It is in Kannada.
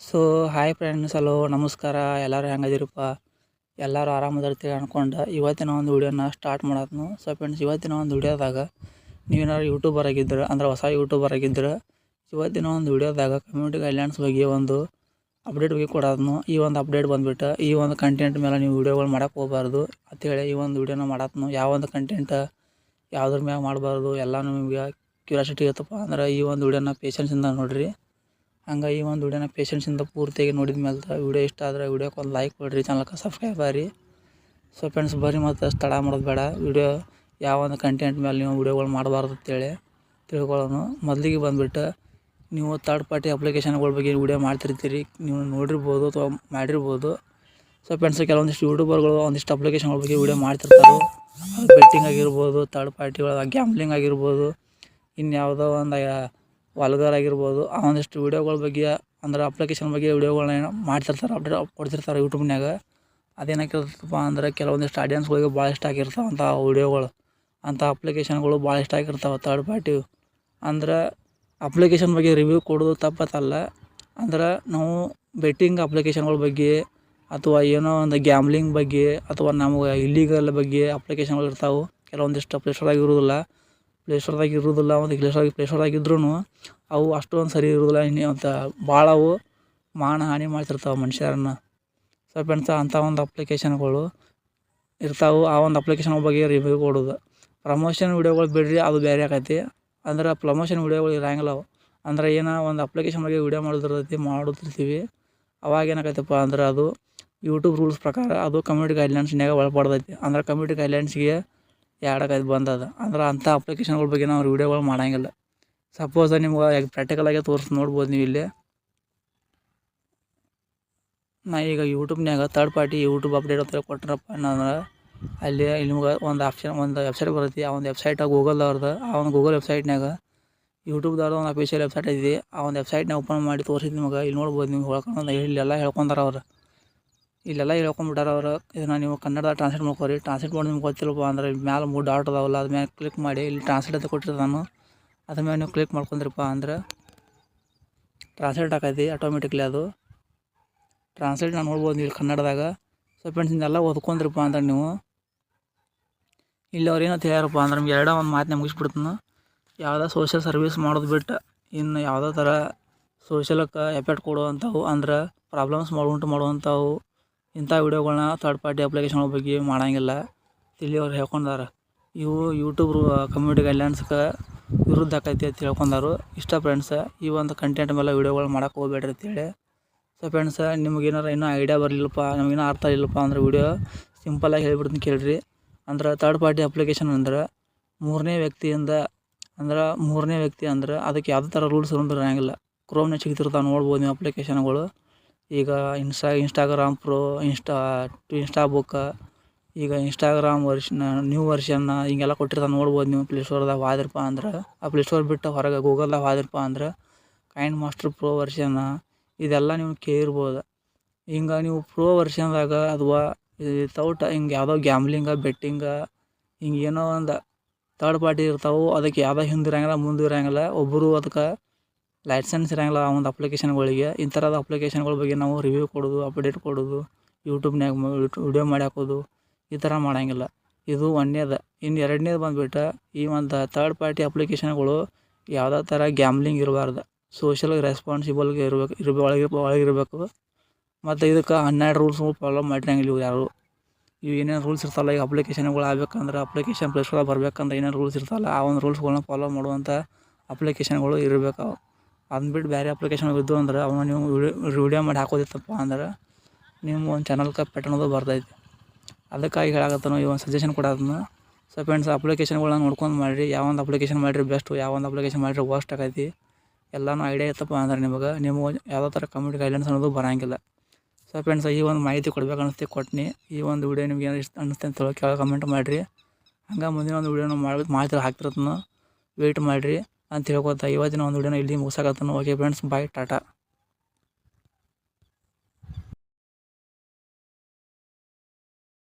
ಸೊ ಹಾಯ್ ಫ್ರೆಂಡ್ಸ್ ಹಲೋ ನಮಸ್ಕಾರ. ಎಲ್ಲರೂ ಹೆಂಗದಿರಪ್ಪ ಎಲ್ಲರೂ ಆರಾಮದಿರ್ತೀರಿ ಅಂದ್ಕೊಂಡು ಇವತ್ತಿನ ಒಂದು ವಿಡಿಯೋನ ಸ್ಟಾರ್ಟ್ ಮಾಡೋದು ಸೊ ಫ್ರೆಂಡ್ಸ್ ಇವತ್ತಿನ ಒಂದು ವಿಡಿಯೋದಾಗ ನೀವೇನಾದ್ರು ಯೂಟ್ಯೂಬರ್ ಆಗಿದ್ರೆ ಅಂದ್ರೆ ಹೊಸ ಯೂಟ್ಯೂಬರ್ ಆಗಿದ್ದರೆ? ಇವತ್ತಿನ ಒಂದು ವಿಡಿಯೋದಾಗ ಕಮ್ಯುನಿಟಿ ಗೈಡ್ಲೈನ್ಸ್ ಬಗ್ಗೆ ಒಂದು ಅಪ್ಡೇಟ್ ಬಗ್ಗೆ ಕೊಡೋದ್ನು. ಈ ಒಂದು ಅಪ್ಡೇಟ್ ಬಂದುಬಿಟ್ಟು ಈ ಒಂದು ಕಂಟೆಂಟ್ ಮೇಲೆ ನೀವು ವಿಡಿಯೋಗಳು ಮಾಡೋಕೆ ಹೋಗಬಾರ್ದು. ಅಂತೇಳಿ ಈ ಒಂದು ವಿಡಿಯೋನ ಮಾಡತ್ನು ಯಾವ ಒಂದು ಕಂಟೆಂಟ್ ಯಾವುದ್ರ ಮ್ಯಾಗ ಮಾಡಬಾರ್ದು ಎಲ್ಲ ನಿಮಗೆ ಕ್ಯೂರಿಯಾಸಿಟಿ ಇರುತ್ತಪ್ಪ. ಅಂದ್ರೆ ಈ ಒಂದು ವಿಡಿಯೋನ ಪೇಷನ್ಸಿಂದ ನೋಡಿರಿ. ಹಂಗೆ ಈ ಒಂದು ವಿಡಿಯೋನ ಪೇಷನ್ಸಿಂದ ಪೂರ್ತಿಯಾಗಿ ನೋಡಿದ ಮೇಲೆ ವಿಡಿಯೋ ಇಷ್ಟ ಆದರೆ ವಿಡಿಯೋಕ್ಕೆ ಒಂದು ಲೈಕ್ ಕೊಡಿರಿ ಚಾನಲ್ಗೆ ಸಬ್ಸ್ಕ್ರೈಬ್ ಆಗ್ರಿ ಸೊ ಫ್ರೆಂಡ್ಸ್ ಬರ್ರಿ ಮತ್ತು ತಡ ಮಾಡೋದು ಬೇಡ. ವಿಡಿಯೋ ಯಾವ ಒಂದು ಕಂಟೆಂಟ್ ಮೇಲೆ ನೀವು ವಿಡಿಯೋಗಳು ಮಾಡಬಾರ್ದು ಅಂತೇಳಿ ತಿಳ್ಕೊಳ್ಳೋಣ. ಮೊದಲಿಗೆ ಬಂದುಬಿಟ್ಟು ನೀವು ಥರ್ಡ್ ಪಾರ್ಟಿ ಅಪ್ಲಿಕೇಶನ್ಗಳ ಬಗ್ಗೆ ವಿಡಿಯೋ ಮಾಡ್ತಿರ್ತೀರಿ, ನೀವು ನೋಡಿರ್ಬೋದು ಅಥವಾ ಮಾಡಿರ್ಬೋದು. ಸೊ ಫ್ರೆಂಡ್ಸ್ ಕೆಲವೊಂದಿಷ್ಟು ಯೂಟ್ಯೂಬರ್ಗಳು ಒಂದಿಷ್ಟು ಅಪ್ಲಿಕೇಶನ್ಗಳ ಬಗ್ಗೆ ವಿಡಿಯೋ ಮಾಡ್ತಿರ್ತಾರೆ. ಬೆಟ್ಟಿಂಗ್ ಆಗಿರ್ಬೋದು ಥರ್ಡ್ ಪಾರ್ಟಿಗಳ ಗ್ಯಾಮ್ಲಿಂಗ್ ಆಗಿರ್ಬೋದು, ಇನ್ಯಾವುದೋ ಒಂದು ವಲ್ಗರ್ ಆಗಿರ್ಬೋದು, ಆ ಒಂದಿಷ್ಟು ವೀಡಿಯೋಗಳ ಬಗ್ಗೆ, ಅಂದ್ರೆ ಅಪ್ಲಿಕೇಶನ್ ಬಗ್ಗೆ ವೀಡಿಯೋಗಳನ್ನ ಏನೋ ಮಾಡ್ತಿರ್ತಾರೆ ಅಪ್ಡೇಟ್ ಕೊಡ್ತಿರ್ತಾರೆ ಯೂಟ್ಯೂಬ್ನಾಗ ಅದೇನಾಗಿರ್ತಪ್ಪ ಅಂದ್ರೆ ಕೆಲವೊಂದಿಷ್ಟು ಆಡಿಯನ್ಸ್ಗಳಿಗೆ ಭಾಳ ಇಷ್ಟ ಆಗಿರ್ತಾವೆ ಅಂಥ ವೀಡಿಯೋಗಳು. ಅಂಥ ಅಪ್ಲಿಕೇಶನ್ಗಳು ಭಾಳ ಇಷ್ಟ ಆಗಿರ್ತಾವೆ ತರ್ಡ್ ಪಾರ್ಟಿ ಅಂದ್ರೆ ಅಪ್ಲಿಕೇಶನ್ ಬಗ್ಗೆ ರಿವ್ಯೂ ಕೊಡೋದು ತಪ್ಪತ್ತಲ್ಲ. ಅಂದ್ರೆ ನಾವು ಬೆಟ್ಟಿಂಗ್ ಅಪ್ಲಿಕೇಶನ್ಗಳ ಬಗ್ಗೆ ಅಥವಾ ಏನೋ ಒಂದು ಗ್ಯಾಮ್ಲಿಂಗ್ ಬಗ್ಗೆ ಅಥವಾ ನಮಗೆ ಇಲ್ಲಿಗಲ್ ಬಗ್ಗೆ ಅಪ್ಲಿಕೇಶನ್ಗಳು ಇರ್ತಾವೆ. ಕೆಲವೊಂದಿಷ್ಟು ಪ್ಲೇಸ್ಟೋರ್ದಾಗ ಪ್ಲೇಸ್ಟೋರ್ದಾಗ ಇರೋದಿಲ್ಲ, ಒಂದು ಪ್ಲೇಸ್ಟೋರ್ ಪ್ಲೇಸ್ಟೋರ್ದಾಗ ಇದ್ರೂ ಅವು ಅಷ್ಟೊಂದು ಸರಿ ಇರೋದಿಲ್ಲ, ಇನ್ನು ಅಂತ ಭಾಳ ಅವು ಮಾನ ಹಾನಿ ಮಾಡ್ತಿರ್ತಾವೆ ಮನುಷ್ಯರನ್ನ. ಸ್ವಲ್ಪ ಫ್ರೆಂಡ್ಸ್ ಅಂಥ ಒಂದು ಅಪ್ಲಿಕೇಶನ್ಗಳು ಇರ್ತಾವೆ, ಆ ಒಂದು ಅಪ್ಲಿಕೇಶನ್ ಬಗ್ಗೆ ರಿವ್ಯೂ ಕೊಡೋದು. ಪ್ರಮೋಷನ್ ವೀಡಿಯೋಗಳು ಬಿಡ್ರಿ, ಅದು ಬೇರೆ ಆಕೈತಿ ಅಂದ್ರೆ ಪ್ರಮೋಷನ್ ವೀಡಿಯೋಗಳು ಇರಂಗಿಲ್ಲ ಅವು. ಅಂದ್ರೆ ಏನೋ ಒಂದು ಅಪ್ಲಿಕೇಶನ್ ಬಗ್ಗೆ ವೀಡಿಯೋ ಮಾಡೋದಿರ್ತೈತಿ ಮಾಡುತ್ತಿರ್ತೀವಿ ಅವಾಗ ಏನಾಗೈತಪ್ಪ ಅಂದ್ರೆ ಅದು ಯೂಟ್ಯೂಬ್ ರೂಲ್ಸ್ ಪ್ರಕಾರ ಅದು ಕಮ್ಯುನಿಟಿ ಗೈಡ್ಲೈನ್ಸ್ನಾಗ ಒಳಪಡ್ತೈತಿ ಅಂದ್ರೆ ಕಮ್ಯುನಿಟಿ ಗೈಡ್ಲೈನ್ಸ್ಗೆ ಎರಡಕ್ಕೈದು ಬಂದದ. ಅಂದ್ರೆ ಅಂಥ ಅಪ್ಲಿಕೇಶನ್ಗಳ ಬಗ್ಗೆ ನಾವು ವೀಡಿಯೋಗಳು ಮಾಡಂಗಿಲ್ಲ. ಸಪೋಸ್ ನಿಮ್ಗೆ ಆಗಿ ತೋರಿಸಿ ನೋಡ್ಬೋದು ನೀವು ಇಲ್ಲಿ. ನಾ ಈಗ ಯೂಟ್ಯೂಬ್ನಾಗ ತರ್ಡ್ ಪಾರ್ಟಿ ಯೂಟ್ಯೂಬ್ ಅಪ್ಡೇಟ್ ಅಂತ ಕೊಟ್ರಪ್ಪ ಅಂದ್ರೆ ಅಲ್ಲಿ ನಿಮ್ಗೆ ಒಂದು ಆಪ್ಷನ್ ಒಂದು ವೆಬ್ಸೈಟ್ ಬರುತ್ತೆ. ಆ ಒಂದು ವೆಬ್ಸೈಟ್ ಗೂಗಲ್ದವ್ರದ್ದು ಆ ಒಂದು ಗೂಗಲ್ ವೆಬ್ಸೈಟ್ನಾಗ ಯೂಟ್ಯೂಬ್ದವ್ರದ್ದು ಒಂದು ಅಫಿಷಿಯಲ್ ವೆಬ್ಸೈಟ್ ಐತಿ. ಆ ಒಂದು ವೆಬ್ಸೈಟ್ನ ಓಪನ್ ಮಾಡಿ ತೋರಿಸಿದ್ದು ನಿಮ್ಗೆ ಇಲ್ಲಿ ನೋಡ್ಬೋದು, ನಿಮ್ಗೆ ಹೇಳ್ಕೊಂಡು ಇಲ್ಲೆಲ್ಲ ಹೇಳ್ಕೊಂಡಾರ ಅವ್ರು. ಇಲ್ಲೆಲ್ಲ ಹೇಳ್ಕೊಂಬಿಟ್ಟಾರ ಅವರು. ಇದನ್ನು ನೀವು ಕನ್ನಡದಾಗ ಟ್ರಾನ್ಸ್ಲೇಟ್ ಮಾಡ್ಕೋರಿ. ಟ್ರಾನ್ಸ್ಲೇಟ್ ಮಾಡಿ ನಿಮ್ಗೆ ಗೊತ್ತಿಲ್ಲಪ್ಪ ಅಂದ್ರೆ ಮ್ಯಾಲೆ ಮೂರು ಡಾಟ್ ಅದಾವಲ್ಲ ಅದ್ರ ಮ್ಯಾಲೆ ಕ್ಲಿಕ್ ಮಾಡಿ, ಇಲ್ಲಿ ಟ್ರಾನ್ಸ್ಲೇಟ್ ಅಂತ ಕೊಟ್ಟಿರ್ತಾನು ಅದ್ರ ಮೇಲೆ ನೀವು ಕ್ಲಿಕ್ ಮಾಡ್ಕೊಂಡ್ರಪ್ಪ ಅಂದ್ರೆ ಟ್ರಾನ್ಸ್ಲೇಟ್ ಆಕೈತಿ ಆಟೋಮೆಟಿಕ್ಲಿ ಅದು. ಟ್ರಾನ್ಸ್ಲೇಟ್ ನಾನು ನೋಡ್ಬೋದು ಇಲ್ಲಿ ಕನ್ನಡದಾಗ. ಸೊ ಫ್ರೆಂಡ್ಸ್ ಇದೆಲ್ಲ ಓದ್ಕೊಂಡ್ರಪ್ಪ ಅಂದ್ರೆ ನೀವು. ಇಲ್ಲಿ ಅವ್ರು ಏನಂತ ಹೇಳ್ಯಾರಪ್ಪ ಅಂದ್ರೆ ನಮ್ಗೆ ಎರಡೋ ಒಂದು ಮಾತನ್ನ ಮುಗಿಸ್ಬಿಡ್ತಾನೆ. ಯಾವುದೋ ಸೋಷಿಯಲ್ ಸರ್ವಿಸ್ ಮಾಡೋದು ಬಿಟ್ಟು ಇನ್ನು ಯಾವುದೋ ಥರ ಸೋಷಿಯಲಕ್ಕೆ ಎಫೆಕ್ಟ್ ಕೊಡುವಂಥವು ಅಂದ್ರೆ ಪ್ರಾಬ್ಲಮ್ಸ್ ಮಾಡುವಂಟು ಮಾಡುವಂಥವು. ಇಂಥ ವೀಡಿಯೋಗಳನ್ನ ಥರ್ಡ್ ಪಾರ್ಟಿ ಅಪ್ಲಿಕೇಶನ್ಗಳ ಬಗ್ಗೆ ಮಾಡಂಗಿಲ್ಲ. ತಿಳಿಯವ್ರು ಹೇಳ್ಕೊಂಡಾರ. ಇವು ಯೂಟ್ಯೂಬ್ ಕಮ್ಯುನಿಟಿ ಗೈಡ್ಲೈನ್ಸ್ಗೆ ವಿರುದ್ಧ ಆಕೈತಿ ಅಂತ ಹೇಳ್ಕೊಂಡಾರು ಇಷ್ಟ ಫ್ರೆಂಡ್ಸ್ ಈ ಒಂದು ಕಂಟೆಂಟ್ ಮೇಲೆ ವೀಡಿಯೋಗಳು ಮಾಡೋಕೆ ಹೋಗ್ಬೇಡ್ರಿ ಅಂತೇಳಿ ಸೊ ಫ್ರೆಂಡ್ಸ ನಿಮ್ಗೆ ಏನಾರ ಇನ್ನೂ ಐಡಿಯಾ ಬರಲಿಲ್ಲಪ್ಪ ನಮಗೇನೋ ಅರ್ಥ ಇಲ್ಲಪ್ಪ ಅಂದ್ರೆ ವಿಡಿಯೋ ಸಿಂಪಲಾಗಿ ಹೇಳ್ಬಿಡ್ತೀನಿ ಕೇಳಿರಿ. ಅಂದ್ರೆ ಥರ್ಡ್ ಪಾರ್ಟಿ ಅಪ್ಲಿಕೇಶನ್ ಅಂದ್ರೆ ಮೂರನೇ ವ್ಯಕ್ತಿಯಿಂದ, ಅಂದ್ರೆ ಮೂರನೇ ವ್ಯಕ್ತಿ ಅಂದ್ರೆ ಅದಕ್ಕೆ ಯಾವುದೇ ಥರ ರೂಲ್ಸ್ ಇರೋಂಗಿಲ್ಲ. ಕ್ರೋಮ್ನೇ ಸಿಗ್ತಿರ್ತಾವೆ ನೋಡ್ಬೋದು ನೀವು ಅಪ್ಲಿಕೇಶನ್ಗಳು ಈಗ insta Instagram pro insta insta ಬುಕ್ಕ ಈಗ ಇನ್ಸ್ಟಾಗ್ರಾಮ್ ವರ್ಷನ್ ನ್ಯೂ ವರ್ಷನ್ನ ಹಿಂಗೆಲ್ಲ ಕೊಟ್ಟಿರ್ತಾನೆ, ನೋಡ್ಬೋದು ನೀವು ಪ್ಲೇಸ್ಟೋರ್ದಾಗ ಹೋದ್ರಪ್ಪ ಅಂದ್ರೆ. ಆ ಪ್ಲೇಸ್ಟೋರ್ ಬಿಟ್ಟು ಹೊರಗೆ ಗೂಗಲ್ದಾಗ ಹೋದ್ರಪ್ಪ ಅಂದ್ರೆ ಕೈಂಡ್ ಮಾಸ್ಟರ್ ಪ್ರೋ ವರ್ಷನ್ನ ಇದೆಲ್ಲ ನೀವು ಕೇಳಿರ್ಬೋದು ಹಿಂಗೆ ನೀವು ಪ್ರೋ ವರ್ಷನ್ದಾಗ ಅಥವಾ ವಿತೌಟ್ ಹಿಂಗೆ ಯಾವುದೋ ಗ್ಯಾಮ್ಲಿಂಗ ಬೆಟ್ಟಿಂಗ ಹಿಂಗೆ ಏನೋ ಒಂದು ತರ್ಡ್ ಪಾರ್ಟಿ ಇರ್ತಾವೆ ಅದಕ್ಕೆ ಯಾವುದೋ ಹಿಂದಿರಂಗಿಲ್ಲ, ಮುಂದಿರಂಗಿಲ್ಲ ಒಬ್ಬರು ಅದಕ್ಕೆ ಲೈಸೆನ್ಸ್ ಇರೋಂಗಿಲ್ಲ ಆ ಒಂದು ಅಪ್ಲಿಕೇಶನ್ಗಳಿಗೆ ಈ ಥರದ ಅಪ್ಲಿಕೇಶನ್ಗಳ ಬಗ್ಗೆ ನಾವು ರಿವ್ಯೂ ಕೊಡೋದು ಅಪ್ಡೇಟ್ ಕೊಡೋದು ಯೂಟ್ಯೂಬ್ನಾಗ ವಿಡಿಯೋ ಮಾಡಿ ಹಾಕೋದು, ಈ ಥರ ಮಾಡಂಗಿಲ್ಲ. ಇದು ಒಂದನೇದು. ಇನ್ನು ಎರಡನೇದು ಬಂದುಬಿಟ್ಟು ಈ ಒಂದು ಥರ್ಡ್ ಪಾರ್ಟಿ ಅಪ್ಲಿಕೇಶನ್ಗಳು ಯಾವುದೇ ಥರ ಗ್ಯಾಮ್ಲಿಂಗ್ ಇರಬಾರ್ದು. ಸೋಷಿಯಲ್ ರೆಸ್ಪಾನ್ಸಿಬಲ್ಗೆ ಇರಬೇಕು ಇರಬೇಕು ಒಳಗೆ ಒಳಗಿರಬೇಕು. ಮತ್ತು ಇದಕ್ಕೆ ಹನ್ನೆರಡು ರೂಲ್ಸ್ಗಳು ಫಾಲೋ ಮಾಡಿರಂಗಿಲ್ಲ ಇವು ಯಾರು. ಇವು ಏನೇನು ರೂಲ್ಸ್ ಇರ್ತಲ್ಲ ಈಗ ಅಪ್ಲಿಕೇಶನ್ಗಳು ಆಗ್ಬೇಕಂದ್ರೆ ಅಪ್ಲಿಕೇಶನ್ ಪ್ಲೇಸ್ಗಳು ಬರ್ಬೇಕಂದ್ರೆ ಏನೇನು ರೂಲ್ಸ್ ಇರ್ತಲ್ಲ, ಆ ಒಂದು ರೂಲ್ಸ್ಗಳನ್ನ ಫಾಲೋ ಮಾಡುವಂಥ ಅಪ್ಲಿಕೇಶನ್ಗಳು ಇರಬೇಕು ಅದನ್ನ ಬಿಟ್ಟು ಬೇರೆ ಅಪ್ಲಿಕೇಶನ್ ಇದ್ದು ಅಂದ್ರೆ ಅವನ್ನ ನೀವು ವಿಡಿಯೋ ಮಾಡಿ ಹಾಕೋದಿತ್ತಪ್ಪ ಅಂದ್ರೆ ನಿಮ್ಮ ಒಂದು ಚಾನಲ್ಗೆ ಪೆಟ್ ಅನ್ನೋದು ಬರ್ತೈತಿ. ಅದಕ್ಕಾಗಿ ಹೇಳಾಕತ್ತಾನು ಈ ಒಂದು ಸಜೆಷನ್ ಕೊಡೋದನ್ನು. ಸೊ ಫ್ರೆಂಡ್ಸ್ ಅಪ್ಲಿಕೇಶನ್ಗಳನ್ನ ನೋಡ್ಕೊಂಡು ಮಾಡಿರಿ. ಯಾವ ಒಂದು ಅಪ್ಲಿಕೇಶನ್ ಮಾಡಿರಿ ಬೆಸ್ಟು ಯಾವ ಒಂದು ಅಪ್ಲಿಕೇಶನ್ ಮಾಡಿರಿ ವರ್ಸ್ಟ್ ಆಗೈತಿ. ಎಲ್ಲನೂ ಐಡಿಯಾ ಇತ್ತಪ್ಪ ಅಂದ್ರೆ ನಿಮಗೆ. ನಿಮಗೆ ಯಾವುದೋ ಥರ ಕಮ್ಯುನಿಟಿ ಗೈಡ್ಲೈನ್ಸ್ ಅನ್ನೋದು ಬರೋಂಗಿಲ್ಲ. ಸೊ ಫ್ರೆಂಡ್ಸ್ ಈ ಒಂದು ಮಾಹಿತಿ ಕೊಡ್ಬೇಕು ಅನಿಸ್ತಿ ಕೊಟ್ಟಿನಿ ಈ ಒಂದು ವಿಡಿಯೋ ನಿಮ್ಗೆ ಏನು ಇಷ್ಟ ಅನ್ನಿಸ್ತೆ ಅಂತ ಕೆಳಗೆ ಕಮೆಂಟ್ ಮಾಡಿರಿ. ಹಂಗೆ ಮುಂದಿನ ಒಂದು ವಿಡಿಯೋನ ಮಾಡಿ, ಮಾಹಿತಿ ಹಾಕ್ತಿರೋದನ್ನು ವೆಯ್ಟ್ ಮಾಡಿರಿ. ಅಂತ ಹೇಳ್ಕೊತಾ ಇವತ್ತಿನ ಒಂದು ವಿಡಿಯೋನ ಇಲ್ಲಿ ಮುಗಿಸಾಕತ್ತನು ಓಕೆ ಫ್ರೆಂಡ್ಸ್ ಬಾಯ್ ಟಾಟಾ.